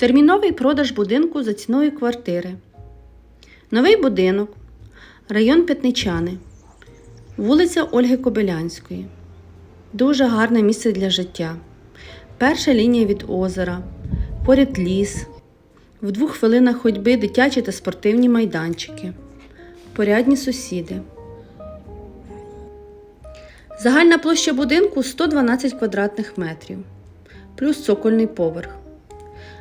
Терміновий продаж будинку за ціною квартири. Новий будинок. Район П'ятничани. Вулиця Ольги Кобилянської. Дуже гарне місце для життя. Перша лінія від озера. Поряд ліс. В двох хвилинах ходьби дитячі та спортивні майданчики. Порядні сусіди. Загальна площа будинку 112 квадратних метрів, плюс цокольний поверх.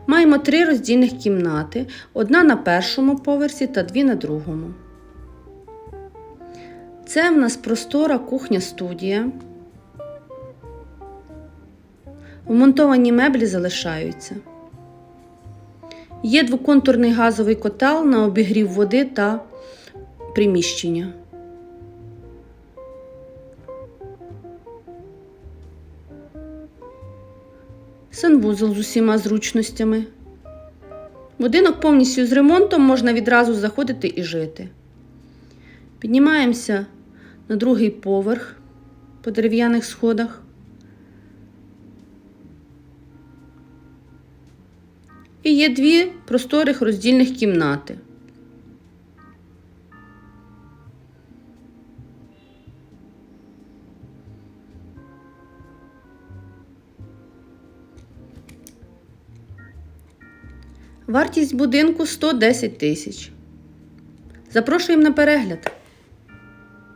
Маємо три роздільних кімнати: одна на першому поверсі та дві на другому. Це в нас простора кухня-студія. Вмонтовані меблі залишаються. Є двоконтурний газовий котел на обігрів води та приміщення. Санвузол з усіма зручностями. Будинок повністю з ремонтом можна відразу заходити і жити. Піднімаємося на другий поверх по дерев'яних сходах. І є дві просторих роздільних кімнати. Вартість будинку 110 тисяч. Запрошуємо на перегляд.